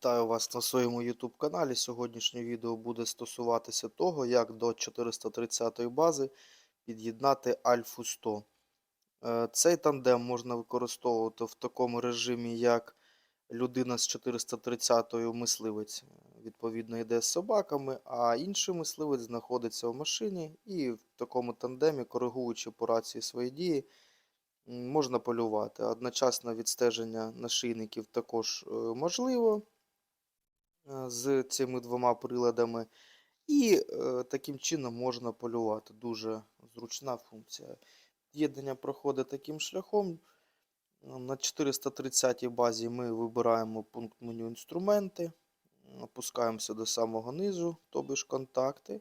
Вітаю вас на своєму YouTube каналі. Сьогоднішнє відео буде стосуватися того, як до 430 бази під'єднати Альфу 100. Е, Цей тандем можна використовувати в такому режимі, як людина з 430 мисливець, відповідно, йде з собаками, а інший мисливець знаходиться в машині і в такому тандемі, коригуючи по рації свої дії, можна полювати. Одночасне відстеження нашийників також е, можливо з цими двома приладами. І е, таким чином можна полювати. Дуже зручна функція. З'єднання проходить таким шляхом. Е, На 430 базі ми вибираємо пункт меню інструменти, опускаємося до самого низу, тобі ж контакти.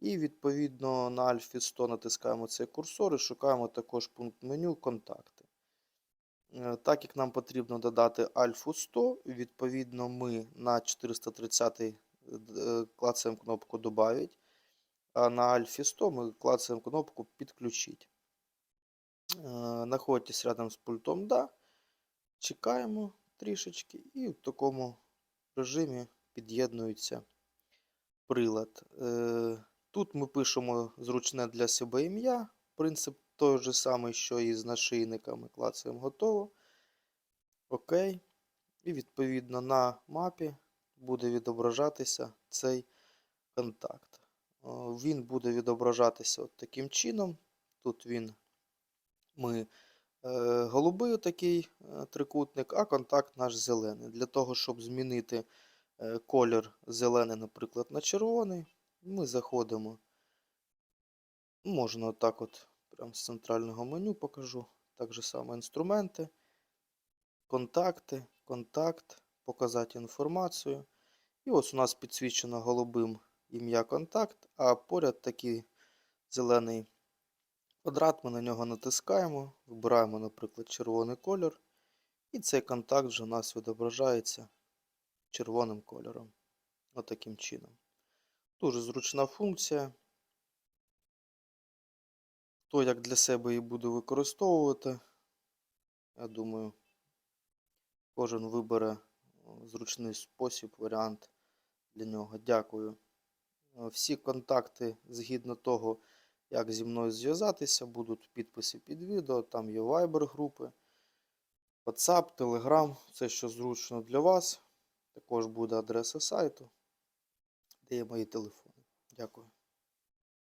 І відповідно на Альфі 100 натискаємо цей курсор і шукаємо також пункт меню контакти. Е, Так як нам потрібно додати Альфу 100, відповідно ми на 430 е, клацаємо кнопку Добавить, а на Альфі 100 ми клацаємо кнопку Підключить. Е, Знаходитесь рядом з пультом Да. Чекаємо трішечки і в такому режимі під'єднується прилад. Е, Тут ми пишемо зручне для себе ім'я. Принцип той же самий, що і з нашийниками. Клацаємо готово. Окей. І відповідно на мапі буде відображатися цей контакт. Е, Він буде відображатися от таким чином. Тут він ми е, голубий такий е, трикутник, а контакт наш зелений. Для того, щоб змінити колір зелений, наприклад, на червоний, ми заходимо. Можна отак от прямо з центрального меню покажу. Так же само інструменти, контакти, контакт, показати інформацію. І ось у нас підсвічено голубим ім'я контакт, а поряд такий зелений квадрат, ми на нього натискаємо, вибираємо, наприклад, червоний кольор. І цей контакт вже у нас відображається червоним кольором. Отаким чином. Дуже зручна функція. Хто як для себе її буде використовувати, я думаю, кожен вибере зручний спосіб, варіант для нього. Дякую. Е, Всі контакти згідно того, як зі мною зв'язатися, будуть в підписі під відео. Там є Viber групи, WhatsApp, Telegram, все, що зручно для вас. Також буде адреса сайту, де є мої телефони. Дякую.